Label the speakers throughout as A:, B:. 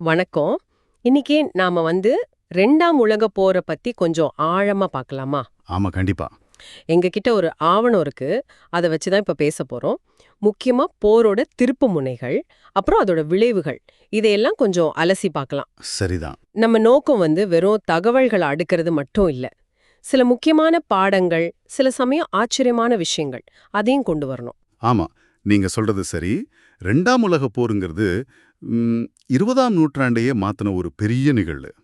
A: வணக்கம். இன்னைக்கு நாம வந்து ரெண்டாம் உலக போரை பத்தி கொஞ்சம் ஆழமா பார்க்கலாமா?
B: ஆமா கண்டிப்பா.
A: எங்ககிட்ட ஒரு ஆவணம் இருக்கு. அதை வச்சு தான் இப்ப பேச போறோம். முக்கியமா போரோட திருப்பு முனைகள் அப்புறம் அதோட விளைவுகள். இதையெல்லாம் கொஞ்சம் அலசி பார்க்கலாம்.
B: சரிதான்.
A: நம்ம நோக்கம் வந்து வெறும் தகவல்களை அடுக்கிறது மட்டும் இல்ல. சில முக்கியமான பாடங்கள் சில சமயம் ஆச்சரியமான விஷயங்கள் அதையும் கொண்டு வரணும்.
B: ஆமா நீங்க சொல்றது சரி. ரெண்டாம் உலக போருங்கிறது ம், இருபதாம் நூற்றாண்டையே மாத்தின ஒரு பெரிய நிகழ்வு.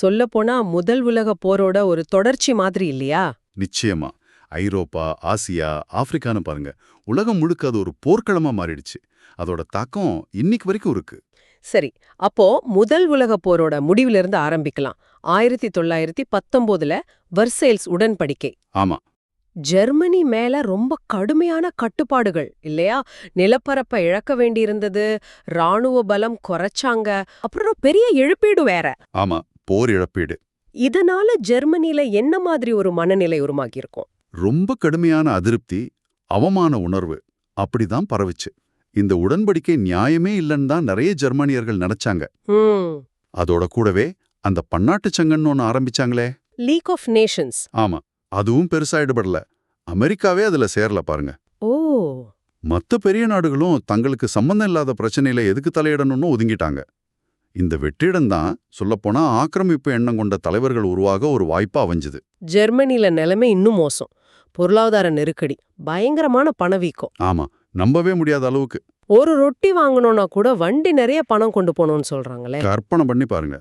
A: சொல்லப்போனா முதல் உலக போரோட ஒரு தொடர்ச்சி மாதிரி இல்லையா?
B: நிச்சயமா. ஐரோப்பா ஆசியா ஆப்பிரிக்கான்னு பாருங்க. உலகம் முழுக்க அது ஒரு போர்க்களமா மாறிடுச்சு. அதோட தாக்கம் இன்னைக்கு வரைக்கும் இருக்கு.
A: சரி அப்போ முதல் உலக போரோட முடிவுல இருந்து ஆரம்பிக்கலாம். ஆயிரத்தி தொள்ளாயிரத்தி பத்தொன்பதுல வர்சேல்ஸ் உடன்படிக்கை.
B: ஆமா.
A: ஜெர்மனி மேல ரொம்ப கடுமையான கட்டுப்பாடுகள் இல்லையா? நிலப்பரப்பை இழக்க வேண்டியிருந்தது ராணுவ பலம் குறைச்சாங்க அப்புறம் பெரிய இழப்பீடு வேற.
B: ஆமா போர் இழப்பீடு.
A: இதனால ஜெர்மனில என்ன மாதிரி ஒரு மனநிலை உருமாகி இருக்கும்
B: ரொம்ப கடுமையான அதிருப்தி அவமான உணர்வு அப்படிதான் பரவுச்சு. இந்த உடன்படிக்கை நியாயமே இல்லைன்னு தான் நிறைய ஜெர்மானியர்கள் நினைச்சாங்க. அதோட கூடவே அந்த பன்னாட்டுச் சங்கம்னு ஒன்று ஆரம்பிச்சாங்களே.
A: லீக் ஆஃப் நேஷன்ஸ்
B: ஆமா. அதுவும் பெருசா ஈடுபடல. அமெரிக்காவே அதுல சேரல பாருங்க.
A: ஓ.
B: மத்த பெரிய நாடுகளும் தங்களுக்கு சம்பந்தம் இல்லாத பிரச்சனையில எதுக்கு தலையிடணும்னு ஒதுங்கிட்டாங்க. இந்த வெற்றிடம் தான் சொல்லப்போனா ஆக்கிரமிப்பு எண்ணம் கொண்ட தலைவர்கள் உருவாக ஒரு வாய்ப்பா அமைஞ்சுது.
A: ஜெர்மனில நிலைமை இன்னும் மோசம். பொருளாதார நெருக்கடி பயங்கரமான பணவீக்கம்
B: ஆமா நம்பவே முடியாத அளவுக்கு.
A: ஒரு ரொட்டி வாங்கணும்னா கூட வண்டி நிறைய பணம் கொண்டு போகணும்னு சொல்றாங்களே.
B: கற்பனை பண்ணி பாருங்க.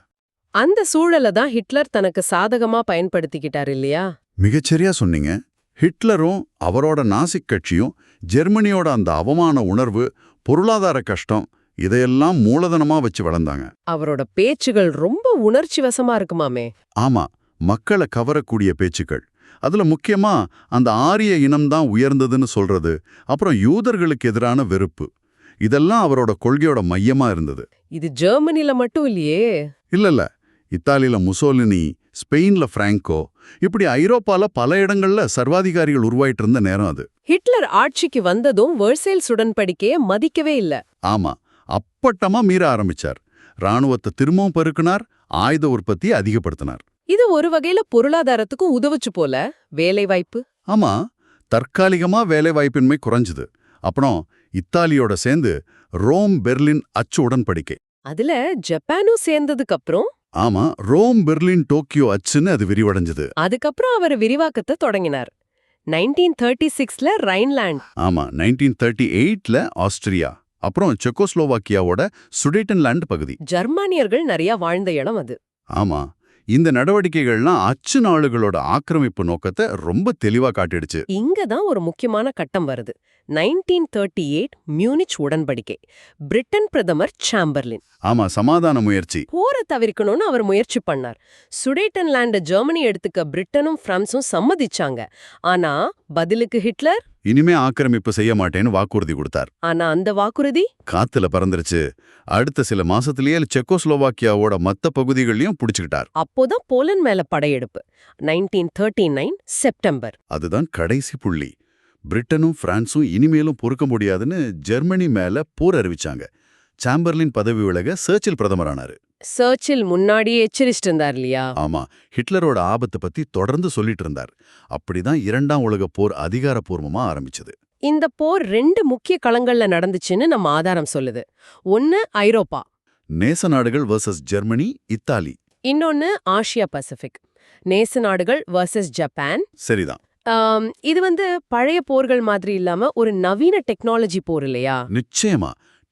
A: அந்த சூழலை தான் ஹிட்லர் தனக்கு சாதகமா பயன்படுத்திக்கிட்டார் இல்லையா?
B: மிகச்சரியா சொன்னீங்க. ஹிட்லரும் அவரோட நாசிக் கட்சியும் ஜெர்மனியோட அந்த அவமான உணர்வு பொருளாதார கஷ்டம் இதையெல்லாம் மூலதனமா வச்சு வளர்ந்தாங்க.
A: அவரோட பேச்சுகள் ரொம்ப உணர்ச்சி வசமா இருக்குமாமே.
B: ஆமா மக்களை கவரக்கூடிய பேச்சுக்கள். அதுல முக்கியமா அந்த ஆரிய இனம்தான் உயர்ந்ததுன்னு சொல்றது அப்புறம் யூதர்களுக்கு எதிரான வெறுப்பு. இதெல்லாம் அவரோட கொள்கையோட மையமா இருந்தது.
A: இது ஜெர்மனில மட்டும் இல்லையே.
B: இல்ல இல்ல இத்தாலியில முசோலினி ஸ்பெயின்ல பிராங்கோ. இப்படி ஐரோப்பால பல இடங்கள்ல சர்வாதிகாரிகள் உருவாயிட்டு இருந்த நேரம் அது.
A: ஹிட்லர் ஆட்சிக்கு வந்ததும் வெர்சேல்ஸ் உடன்படிக்கைய மதிக்கவே இல்ல.
B: ஆமா அப்பட்டமா மீற ஆரம்பிச்சார். ராணுவத்தை திரும்பவும் பெருக்கினார் ஆயுத உற்பத்தியை அதிகப்படுத்தினார்.
A: இது ஒரு வகையில பொருளாதாரத்துக்கும் உதவுச்சு போல வேலை வாய்ப்பு
B: ஆமா தற்காலிகமா வேலைவாய்ப்பின்மை குறைஞ்சுது. அப்புறம் இத்தாலியோட சேர்ந்து ரோம் பெர்லின் அச்சு உடன்படிக்கை.
A: அதுல ஜப்பானும் சேர்ந்ததுக்கு அப்புறம்
B: ஆமா ரோம் பெர்லின் டோக்கியோ அச்சுன்னு அது விரிவடைஞ்சது.
A: அதுக்கப்புறம் அவர் விரிவாக்கத்தை தொடங்கினார். நைன்டீன் தேர்ட்டி சிக்ஸ்ல ரைன்லாண்ட்
B: ஆமா நைன்டீன் தேர்ட்டி எயிட்ல ஆஸ்திரியா அப்புறம் செக்கோஸ்லோவாக்கியாவோட சுடேட்டன்லாண்ட் பகுதி.
A: ஜெர்மானியர்கள் நிறைய வாழ்ந்த இடம் அது.
B: ஆமா இந்த நடவடிக்கைகள்லாம் அச்சு நாடுகளோட ஆக்கிரமிப்பு நோக்கத்தை ரொம்ப தெளிவா காட்டிடுச்சு.
A: இங்க தான் ஒரு முக்கியமான கட்டம் வருது. நைன்டீன் தேர்ட்டி எயிட் மியூனிச் உடன்படிக்கை. பிரிட்டன் பிரதமர் சாம்பர்லின்.
B: ஆமா சமாதான முயற்சி.
A: போரை தவிர்க்கணும்னு அவர் முயற்சி பண்ணார். சுடேட்டன்லாண்ட ஜெர்மனி எடுத்துக்க பிரிட்டனும் பிரான்ஸும் சம்மதிச்சாங்க. ஆனா பதிலுக்கு ஹிட்லர்?
B: இனிமே ஆக்கிரமிப்பு செய்ய மாட்டேன்னு வாக்குறுதி கொடுத்தார்.
A: ஆனா அந்த வாக்குறுதி?
B: காத்துல பறந்துருச்சு. அடுத்த சில மாசத்திலேயே செக்கோஸ்லோவாக்கியாவோட மத்த பகுதிகளையும் புடிச்சுக்கிட்டார்.
A: அப்போதான் போலந்து மேல படையெடுப்பு. நைன்டீன் தேர்ட்டி நைன் செப்டம்பர்
B: அதுதான் கடைசி புள்ளி. பிரிட்டனும் பிரான்சும் இனிமேலும் பொறுக்க முடியாதுன்னு ஜெர்மனி மேல போர் அறிவிச்சாங்க. சாம்பர்லின் பதவி விலக சர்ச்சில் பிரதமரானாரு.
A: சர்ச்சில் முன்னாடியே எச்சரிச்சிட்டு இருந்தார் இல்லையா?
B: ஆமா ஹிட்லரோட ஆபத்தை பத்தி தொடர்ந்து சொல்லிட்டு இருந்தார் அப்படிதான் இரண்டாம் உலகப் போர் அதிகாரப்பூர்வமா ஆரம்பிச்சது.
A: இந்த போர் ரெண்டு முக்கிய களங்கள்ல நடந்துச்சுன்னு நம்ம ஆதாரம் சொல்லுது. ஒன்னு ஐரோப்பா.
B: நேச நாடுகள் வர்சஸ் ஜெர்மனி இத்தாலி.
A: இன்னொன்னு ஆசியா பசிபிக். நேச நாடுகள் வர்சஸ் ஜப்பான்.
B: சரிதான்.
A: இது வந்து பழைய போர்கள் மாதிரி இல்லாம ஒரு நவீன டெக்னாலஜி போர் இல்லையா?
B: நிச்சயமா.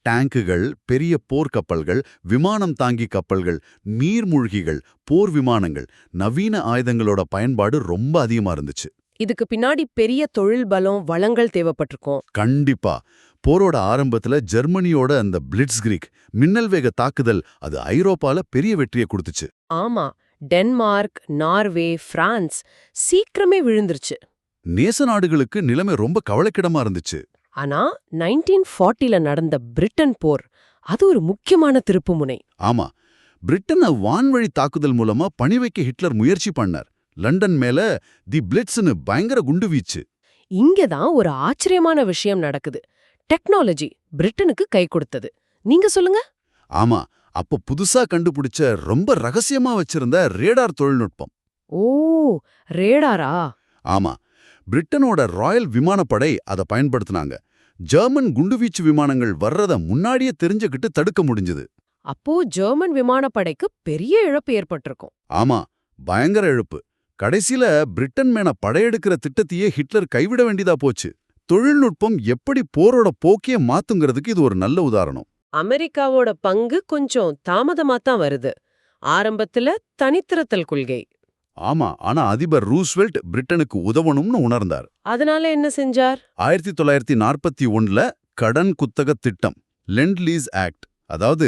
B: டேங்குகள் பெரிய போர்க்கப்பல்கள் விமானம் தாங்கி கப்பல்கள் நீர்மூழ்கிகள் போர் விமானங்கள் நவீன ஆயுதங்களோட பயன்பாடு ரொம்ப அதிகமா இருந்துச்சு.
A: இதுக்கு பின்னாடி பெரிய தொழில் பலம் வளங்கள் தேவைப்பட்டிருக்கும்.
B: கண்டிப்பா. போரோட ஆரம்பத்துல ஜெர்மனியோட அந்த பிளிட்ஸ்கிரிக் மின்னல் வேக தாக்குதல் அது ஐரோப்பால பெரிய வெற்றியை கொடுத்துச்சு.
A: ஆமா. டென்மார்க் நார்வே பிரான்ஸ் சீக்கிரமே விழுந்துருச்சு.
B: நேச நாடுகளுக்கு நிலைமை ரொம்ப கவலைக்கிடமா இருந்துச்சு.
A: ஆனா நைன்டீன் ஃபார்ட்டில நடந்த பிரிட்டன் போர் அது ஒரு முக்கியமான திருப்புமுனை
B: ஆமா. பிரிட்டனை வான்வழி தாக்குதல் மூலமா பணி வைக்க ஹிட்லர் முயற்சி பண்ணார். லண்டன் மேல தி பிளிட்ஸ்னு பயங்கர குண்டு வீச்சு.
A: இங்கதான் ஒரு ஆச்சரியமான விஷயம் நடக்குது. டெக்னாலஜி பிரிட்டனுக்கு கை கொடுத்தது. நீங்க சொல்லுங்க.
B: ஆமா. அப்ப புதுசா கண்டுபிடிச்ச ரொம்ப ரகசியமா வச்சிருந்த ரேடார் தொழில்நுட்பம்.
A: ஓ ரேடாரா?
B: ஆமா. பிரிட்டனோட ராயல் விமானப்படை அதை பயன்படுத்தினாங்க. ஜெர்மன் குண்டுவீச்சு விமானங்கள் வர்றத முன்னாடியே தெரிஞ்சுக்கிட்டு தடுக்க முடிஞ்சது.
A: அப்போ ஜெர்மன் விமானப்படைக்கு பெரிய இழப்பு ஏற்பட்டிருக்கும்.
B: ஆமா பயங்கர இழப்பு. கடைசியில பிரிட்டன் மேல படையெடுக்கிற திட்டத்தையே ஹிட்லர் கைவிட வேண்டியதா போச்சு. தொழில்நுட்பம் எப்படி போரோட போக்கிய மாத்துங்கிறதுக்கு இது ஒரு நல்ல உதாரணம்.
A: அமெரிக்காவோட பங்கு கொஞ்சம் தாமதமா தான் வருது. ஆரம்பத்துல தனித்திருத்தல் கொள்கை.
B: ஆமா ஆனா அதிபர் ரூஸ்வெல்ட் பிரிட்டனுக்கு உதவணும்னு உணர்ந்தார்.
A: அதனால என்ன செஞ்சார்?
B: ஆயிரத்தி தொள்ளாயிரத்தி நாற்பத்தி ஒண்ணுல கடன் குத்தக திட்டம் லெண்ட் லீஸ் ஆக்ட் அதாவது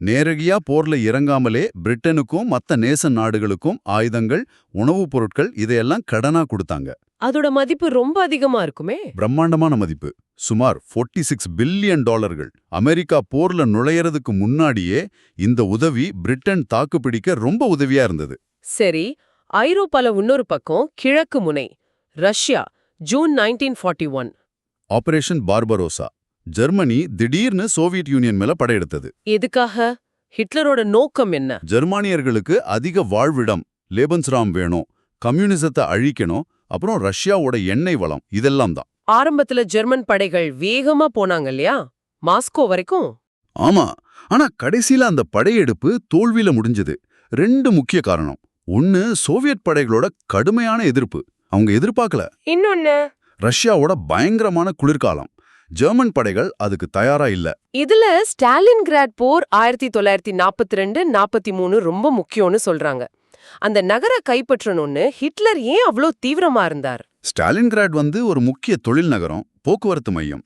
B: நேரடியா போர்ல இறங்காமலே பிரிட்டனுக்கும் மத்த நேச நாடுகளுக்கும் ஆயுதங்கள் உணவுப் பொருட்கள் இதையெல்லாம் கடனா கொடுத்தாங்க.
A: அதோட மதிப்பு ரொம்ப அதிகமா இருக்குமே.
B: பிரம்மாண்டமான மதிப்பு. சுமார் 46 சிக்ஸ் பில்லியன் டாலர்கள் அமெரிக்கா போர்ல நுழையறதுக்கு முன்னாடியே இந்த உதவி பிரிட்டன் தாக்குப்பிடிக்க ரொம்ப உதவியா இருந்தது.
A: சரி ஐரோப்பால இன்னொரு பக்கம் கிழக்கு முனை Russia June nineteen forty one
B: operation Barbarossa Germany திடீர்னு சோவியத் யூனியன் மேல படையெடுத்தது.
A: எதுக்காக? ஹிட்லரோட நோக்கம் என்ன?
B: ஜெர்மானியர்களுக்கு அதிக வாழ்விடம் லேபன்ஸ்ராம் வேணும் கம்யூனிசத்தை அழிக்கணும் அப்புறம் ரஷ்யாவோட எண்ணெய் வளம் இதெல்லாம் தான்.
A: ஆரம்பத்துல ஜெர்மன் படைகள் வேகமா போனாங்க இல்லையா? மாஸ்கோ வரைக்கும்?
B: ஆமா ஆனா கடைசியில அந்த படையெடுப்பு தோல்வியில முடிஞ்சது. ரெண்டு முக்கிய காரணம். ஒன்னு சோவியத் படைகளோட கடுமையான எதிர்ப்பு. அவங்க எதிர்பார்க்கல.
A: இன்னொன்னு?
B: ரஷ்யாவோட பயங்கரமான குளிர்காலம். ஜெர்மன் படைகள் அதுக்கு தயாரா இல்ல.
A: இதுல ஸ்டாலின் கிராட் போர் ஆயிரத்தி தொள்ளாயிரத்தி நாற்பத்தி ரெண்டு நாற்பத்தி மூணு ரொம்ப முக்கியம்னு சொல்றாங்க. அந்த நகரை கைப்பற்றணும்னு ஹிட்லர் ஏன் அவ்ளோ தீவிரமா இருந்தார்?
B: ஸ்டாலின்கிராட் வந்து ஒரு முக்கிய தொழில் நகரம். போக்குவரத்து மையம்.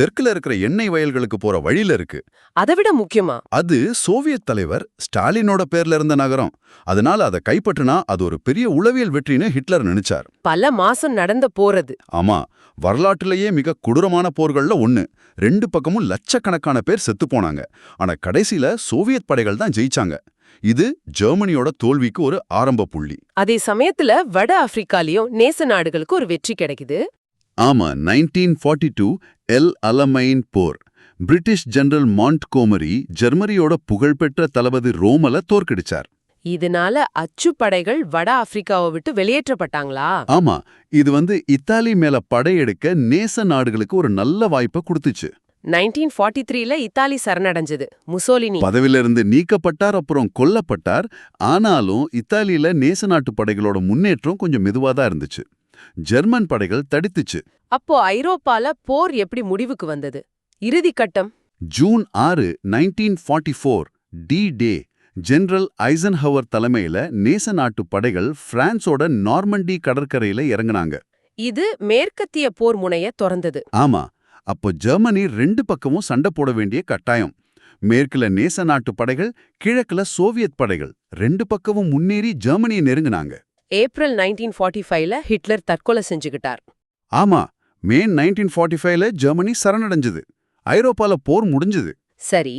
B: தெற்குல இருக்கிற எண்ணெய் வயல்களுக்கு போற வழியில இருக்கு.
A: அதை விட முக்கியமா?
B: அது சோவியத் தலைவர் ஸ்டாலினோட பேர்ல இருந்த நகரம். அதனால அதை கைப்பற்றினா அது ஒரு பெரிய உளவியல் வெற்றின்னு ஹிட்லர் நினைச்சார்.
A: பல மாசம் நடந்த போறது
B: ஆமா வரலாற்றிலேயே மிக கொடூரமான போர்கள்ல ஒண்ணு. ரெண்டு பக்கமும் லட்சக்கணக்கான பேர் செத்து போனாங்க. ஆனா கடைசியில சோவியத் படைகள் தான் ஜெயிச்சாங்க. இது ஜெர்மனியோட தோல்விக்கு ஒரு ஆரம்ப புள்ளி.
A: அதே சமயத்துல வட ஆப்பிரிக்காலயும் நேச நாடுகளுக்கு ஒரு வெற்றி கிடைக்குது.
B: ஆமா nineteen forty two El Alamein போர். பிரிட்டிஷ் ஜெனரல் மாண்ட்கோமரி ஜெர்மனியோட புகழ்பெற்ற தளபதி ரோமல தோற்கடிச்சார்.
A: இதனால அச்சு படைகள் வட ஆப்பிரிக்காவை விட்டு வெளியேற்றப்பட்டாங்களா?
B: ஆமா இது வந்து இத்தாலி மேல படையெடுக்க நேச நாடுகளுக்கு ஒரு நல்ல வாய்ப்பை கொடுத்துச்சு.
A: நைன்டீன் ஃபார்ட்டி த்ரீல இத்தாலி சரணடைஞ்சது. முசோலினி.
B: பதவியிலிருந்து நீக்கப்பட்டார் அப்புறம் கொல்லப்பட்டார். ஆனாலும் இத்தாலியில நேச நாட்டு படைகளோட முன்னேற்றம் கொஞ்சம் மெதுவா தான் இருந்துச்சு. ஜெர்மன் படைகள் தடித்துச்சு.
A: அப்போ ஐரோப்பால போர் எப்படி முடிவுக்கு வந்தது? இறுதி கட்டம்?
B: ஜூன் ஆறு nineteen forty four D Day general Eisenhower தலைமையில நேச நாட்டு படைகள் பிரான்ஸோட நார்மண்டி கடற்கரையில இறங்குனாங்க.
A: இது மேற்கத்திய போர் முனைய திறந்தது.
B: ஆமா அப்போ ஜெர்மனி ரெண்டு பக்கமும் சண்டை போட வேண்டிய கட்டாயம். மேற்குல நேச நாட்டு படைகள் கிழக்குல சோவியத் படைகள். ரெண்டு பக்கமும் முன்னேறி ஜெர்மனியை நெருங்குனாங்க.
A: ஏப்ரல் நைன்டீன் ஃபார்ட்டி ஃபைவ்ல ஹிட்லர் தற்கொலை செஞ்சுக்கிட்டார்.
B: ஆமா மே நைன்டீன் ஃபார்ட்டி ஃபைவ்ல ஜெர்மனி சரணடைஞ்சது. ஐரோப்பால போர் முடிஞ்சது.
A: சரி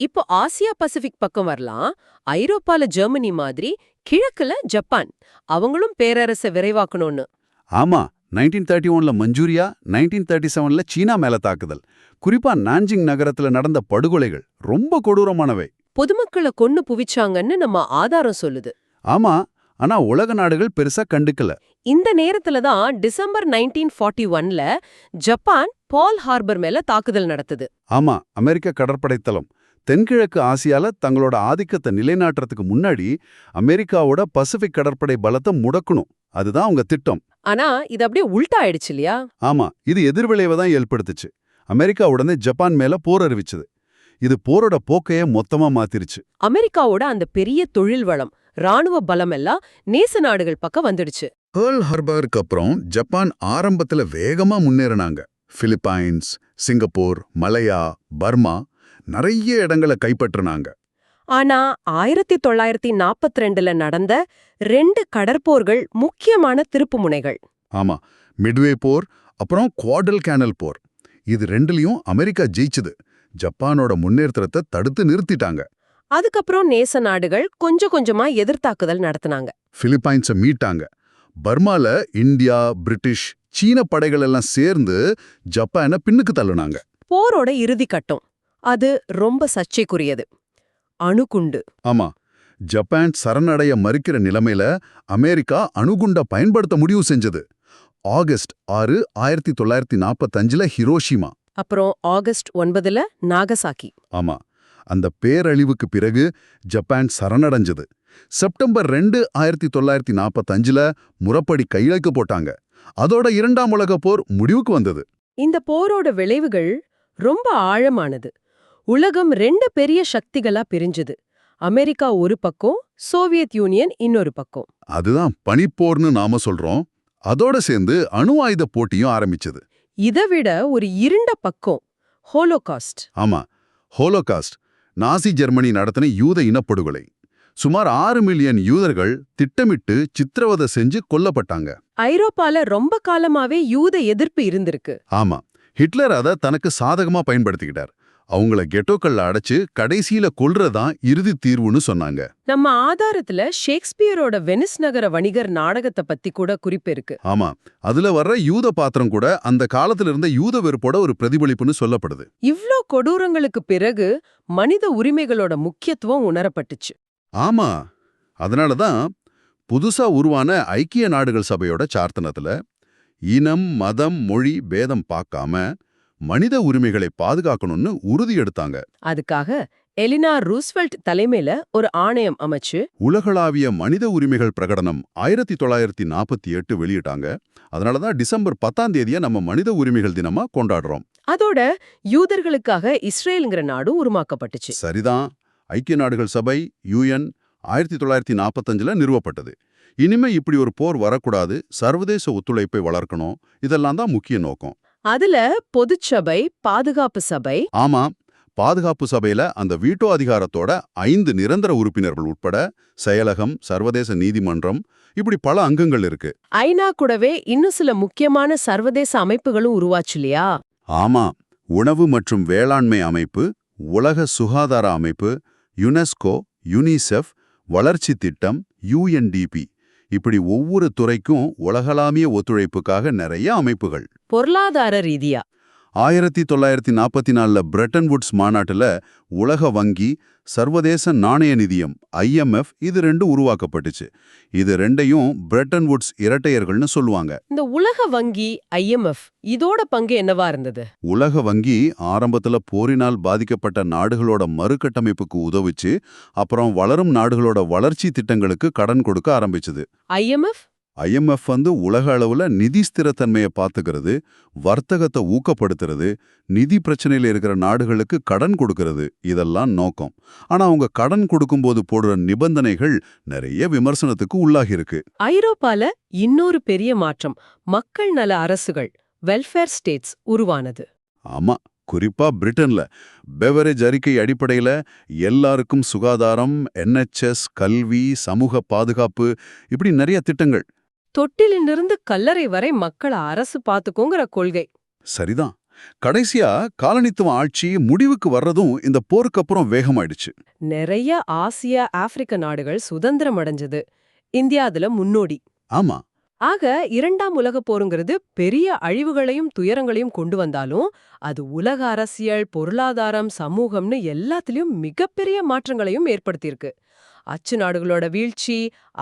A: இப்போ ஆசியா பசிபிக் பக்கம் வரலாம். ஐரோப்பால ஜெர்மனி மாதிரி கிழக்குல ஜப்பான். அவங்களும் பேரரசை விரைவாக்கணும்னு.
B: ஆமா நைன்டீன் தேர்ட்டி ஒன்ல மஞ்சூரியா நைன்டீன் தேர்ட்டி செவன்ல சீனா மேல தாக்குதல். குறிப்பா நான்ஜிங் நகரத்துல நடந்த படுகொலைகள் ரொம்ப கொடூரமானவை.
A: பொதுமக்களை கொன்னு புவிச்சாங்கன்னு நம்ம ஆதாரம் சொல்லுது.
B: ஆமா ஆனா உலக நாடுகள் பெருசா கண்டுக்கல.
A: இந்த நேரத்துல தான் டிசம்பர் நைன்டீன் ஃபார்ட்டி ஒன்ல ஜப்பான் பால் ஹார்பர் மேல தாக்குதல் நடத்துது.
B: ஆமா அமெரிக்க கடற்படை தளம் தென்கிழக்கு ஆசியால தங்களோட ஆதிக்கத்தை நிலைநாட்டுறதுக்கு முன்னாடி அமெரிக்காவோட பசிபிக் கடற்படை பலத்தை முடக்கணும். அதுதான் அவங்க திட்டம்.
A: ஆனா இது அப்படியே உல்டா ஆயிடுச்சு இல்லையா?
B: ஆமா இது எதிர்விளைவை தான் ஏற்படுத்துச்சு. அமெரிக்கா உடனே ஜப்பான் மேல போர் அறிவிச்சது. இது போரோட போக்கைய மொத்தமா மாத்திருச்சு.
A: அமெரிக்காவோட அந்த பெரிய தொழில் வளம் ராணுவ பலம் எல்லாம் நேச நாடுகள் பக்கம் வந்துடுச்சு.
B: பேர்ல் ஹார்பருக்கு அப்புறம் ஜப்பான் ஆரம்பத்துல வேகமா முன்னேறினாங்க. பிலிப்பைன்ஸ் சிங்கப்பூர் மலையா பர்மா நிறைய இடங்களை கைப்பற்றினாங்க.
A: ஆனா ஆயிரத்தி தொள்ளாயிரத்தி நாற்பத்தி ரெண்டுல நடந்த ரெண்டு கடற்போர்கள் முக்கியமான திருப்புமுனைகள்
B: ஆமா மிட்வே போர் அப்புறம் குவாடல் கேனல் போர். இது ரெண்டுலயும் அமெரிக்கா ஜெயிச்சுது. ஜப்பானோட முன்னேற்றத்தை தடுத்து நிறுத்திட்டாங்க.
A: அதுக்கப்புறம் நேச நாடுகள் கொஞ்சம் கொஞ்சமா எதிர்த்தாக்குதல் நடத்துனாங்க.
B: பிலிப்பைன்ஸை மீட்டாங்க. பர்மால இந்தியா பிரிட்டிஷ் சீன படைகள் எல்லாம் சேர்ந்து ஜப்பானை பின்னுக்கு தள்ளுனாங்க.
A: போரோட இறுதி கட்டம். அது ரொம்ப சர்ச்சைக்குரியது. அணுகுண்டு.
B: ஆமா. ஜப்பான் சரணடைய மறுக்கிற நிலைமையில அமெரிக்கா அணுகுண்ட பயன்படுத்த முடிவு செஞ்சது. ஆகஸ்ட் ஆறு ஆயிரத்தி தொள்ளாயிரத்தி நாற்பத்தஞ்சுல ஹிரோஷிமா.
A: அப்புறம் ஆகஸ்ட் ஒன்பதுல நாகசாக்கி
B: ஆமா. அந்த பேரழிவுக்கு பிறகு ஜப்பான் சரணடைஞ்சது. செப்டம்பர் ரெண்டு ஆயிரத்தி தொள்ளாயிரத்தி நாற்பத்தஞ்சுல முறப்படி கையெழுக்க போட்டாங்க. அதோட இரண்டாம் உலகப் போர் முடிவுக்கு வந்தது.
A: இந்த போரோட விளைவுகள் ரொம்ப ஆழமானது. உலகம் ரெண்டு பெரிய சக்திகளா பிரிஞ்சுது. அமெரிக்கா ஒரு பக்கம் சோவியத் யூனியன் இன்னொரு பக்கம்.
B: அதுதான் பனிப்போர்னு நாம சொல்றோம். அதோட சேர்ந்து அணு ஆயுத போட்டியும் ஆரம்பிச்சது.
A: இதை விட ஒரு இருண்ட பக்கம் ஹோலோகாஸ்ட்.
B: ஆமா ஹோலோகாஸ்ட். நாசி ஜெர்மனி நடத்தின யூத இனப்படுகொலை. சுமார் ஆறு மில்லியன் யூதர்கள் திட்டமிட்டு சித்திரவதை செஞ்சு கொல்லப்பட்டாங்க.
A: ஐரோப்பால ரொம்ப காலமாவே யூத எதிர்ப்பு இருந்திருக்கு.
B: ஆமா ஹிட்லர் அதை தனக்கு சாதகமா பயன்படுத்திக்கிட்டார். அவங்கள கெட்டோக்கள்ல அடைச்சு கடைசியில கொல்றதான் இறுதி தீர்வுன்னு சொன்னாங்க.
A: நம்ம ஆதாரத்துல ஷேக்ஸ்பியரோட வெனிஸ் நகர வணிகர் நாடகத்தை பத்தி கூட குறிப்பு இருக்கு.
B: ஆமா அதுல வர்ற யூத பாத்திரம் கூட அந்த காலத்துல இருந்த யூத வெறுப்போட ஒரு பிரதிபலிப்புன்னு சொல்லப்படுது.
A: இவ்ளோ கொடூரங்களுக்கு பிறகு மனித உரிமைகளோட முக்கியத்துவம் உணரப்பட்டுச்சு.
B: ஆமா அதனால தான் புதுசா உருவான ஐக்கிய நாடுகள் சபையோட சார்த்தனத்துல இனம் மதம் மொழி பேதம் பார்க்காம மனித உரிமைகளை பாதுகாக்கணும்னு உறுதி எடுத்தாங்க.
A: அதுக்காக எலினா ரூஸ்வெல்ட் தலைமையில ஒரு ஆணையம் அமைச்சு
B: உலகளாவிய மனித உரிமைகள் பிரகடனம் ஆயிரத்தி தொள்ளாயிரத்தி நாற்பத்தி எட்டு வெளியிட்டாங்க. அதனால தான் டிசம்பர் பத்தாம் தேதியை நம்ம மனித உரிமைகள் தினமா கொண்டாடுறோம்.
A: அதோட யூதர்களுக்காக இஸ்ரேலுங்கிற நாடும் உருவாக்கப்பட்டுச்சு.
B: சரிதான். ஐக்கிய நாடுகள் சபை யுஎன் ஆயிரத்தி தொள்ளாயிரத்தி நாற்பத்தஞ்சுல நிறுவப்பட்டது. இனிமே இப்படி ஒரு போர் வரக்கூடாது. சர்வதேச ஒத்துழைப்பை வளர்க்கணும். இதெல்லாம் தான் முக்கிய நோக்கம்.
A: அதுல பொதுச்சபை பாதுகாப்பு சபை
B: ஆமா பாதுகாப்பு சபையில அந்த வீட்டோ அதிகாரத்தோட ஐந்து நிரந்தர உறுப்பினர்கள் உட்பட செயலகம் சர்வதேச நீதிமன்றம் இப்படி பல அங்கங்கள் இருக்கு.
A: ஐநா கூடவே இன்னும் சில முக்கியமான சர்வதேச அமைப்புகளும் உருவாச்சு இல்லையா?
B: ஆமா உணவு மற்றும் வேளாண்மை அமைப்பு உலக சுகாதார அமைப்பு யுனெஸ்கோ யுனிசெஃப் வளர்ச்சி திட்டம் யுஎன்டிபி. இப்படி ஒவ்வொரு துறைக்கும் உலகளாவிய ஒத்துழைப்புக்காக நிறைய அமைப்புகள்.
A: பொருளாதார ரீதியா?
B: ஆயிரத்தி தொள்ளாயிரத்தி நாற்பத்தி நாலுல பிரெட்டன் வுட்ஸ் மாநாட்டுல உலக வங்கி சர்வதேச நாணய நிதியம் ஐஎம்எஃப் இது ரெண்டும் உருவாக்கப்பட்டுச்சு. இது ரெண்டையும் பிரெட்டன் வுட்ஸ் இரட்டையர்கள்னு சொல்லுவாங்க.
A: இந்த உலக வங்கி ஐஎம்எஃப் இதோட பங்கு என்னவா இருந்தது?
B: உலக வங்கி ஆரம்பத்துல போரினால் பாதிக்கப்பட்ட நாடுகளோட மறுகட்டமைப்புக்கு உதவுச்சு அப்புறம் வளரும் நாடுகளோட வளர்ச்சி திட்டங்களுக்கு கடன் கொடுக்க ஆரம்பிச்சது.
A: ஐஎம்எஃப்
B: ஐஎம்எஃப் வந்து உலக அளவுல நிதி ஸ்திரத்தன்மையை பார்த்துக்கிறது வர்த்தகத்தை ஊக்கப்படுத்துறது நிதி பிரச்சனையில இருக்கிற நாடுகளுக்கு கடன் கொடுக்கறது இதெல்லாம் நோக்கம். ஆனா அவங்க கடன் கொடுக்கும்போது போடுற நிபந்தனைகள் நிறைய விமர்சனத்துக்கு உள்ளாகியிருக்கு
A: ஐரோப்பால இன்னொரு பெரிய மாற்றம் மக்கள் நல அரசுகள் வெல்ஃபேர் ஸ்டேட்ஸ் உருவானது.
B: ஆமா குறிப்பா பிரிட்டன்ல. பெவரேஜ் அறிக்கை அடிப்படையில எல்லாருக்கும் சுகாதாரம் என்எச்எஸ் கல்வி சமூக பாதுகாப்பு இப்படி நிறைய திட்டங்கள்.
A: தொட்டிலிலிருந்து கல்லறை வரை மக்களை அரசு பாத்துக்கோங்கிற கொள்கை.
B: சரிதான். கடைசியா காலனித்துவ ஆட்சி முடிவுக்கு வர்றதும் இந்த போருக்கு அப்புறம் வேகமாயிடுச்சு.
A: நிறைய ஆசிய ஆப்பிரிக்க நாடுகள் சுதந்திரம் அடைஞ்சது. இந்தியா அதுல முன்னோடி.
B: ஆமா.
A: ஆக இரண்டாம் உலகப் போருங்கிறது பெரிய அழிவுகளையும் துயரங்களையும் கொண்டு வந்தாலும் அது உலக அரசியல் பொருளாதாரம் சமூகம்னு எல்லாத்துலயும் மிகப்பெரிய மாற்றங்களையும் ஏற்படுத்தியிருக்கு. அச்சு நாடுகளோட வீழ்ச்சி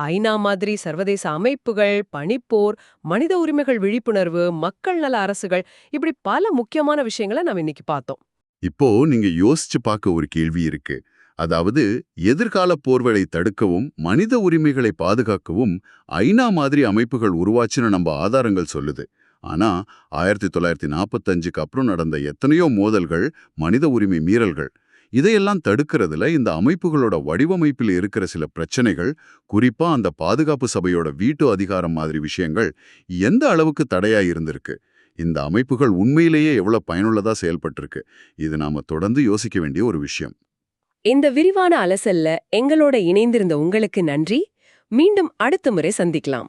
A: ஐநா மாதிரி சர்வதேச அமைப்புகள் பனிப்போர் மனித உரிமைகள் விழிப்புணர்வு மக்கள் நல அரசுகள் இப்படி பல முக்கியமான விஷயங்களை நம்ம இன்னைக்கு பார்த்தோம்.
B: இப்போ நீங்க யோசிச்சு பார்க்க ஒரு கேள்வி இருக்கு. அதாவது எதிர்கால போர்களை தடுக்கவும் மனித உரிமைகளை பாதுகாக்கவும் ஐநா மாதிரி அமைப்புகள் உருவாச்சுன்னு நம்ம ஆதாரங்கள் சொல்லுது. ஆனா ஆயிரத்தி தொள்ளாயிரத்தி நாற்பத்தஞ்சுக்கு அப்புறம் நடந்த எத்தனையோ மோதல்கள் மனித உரிமை மீறல்கள். இதையெல்லாம் தடுக்கிறதுல இந்த அமைப்புகளோட வடிவமைப்பில் இருக்கிற சில பிரச்சனைகள் குறிப்பா அந்த பாதுகாப்பு சபையோட வீட்டு அதிகாரம் மாதிரி விஷயங்கள் எந்த அளவுக்கு தடையா இருந்திருக்கு? இந்த அமைப்புகள் உண்மையிலேயே எவ்வளவு பயனுள்ளதா செயல்பட்டிருக்கு? இது நாம தொடர்ந்து யோசிக்க வேண்டிய ஒரு விஷயம்.
A: இந்த விரிவான அலசல்ல எங்களோட இணைந்திருந்த உங்களுக்கு நன்றி. மீண்டும் அடுத்த முறை சந்திக்கலாம்.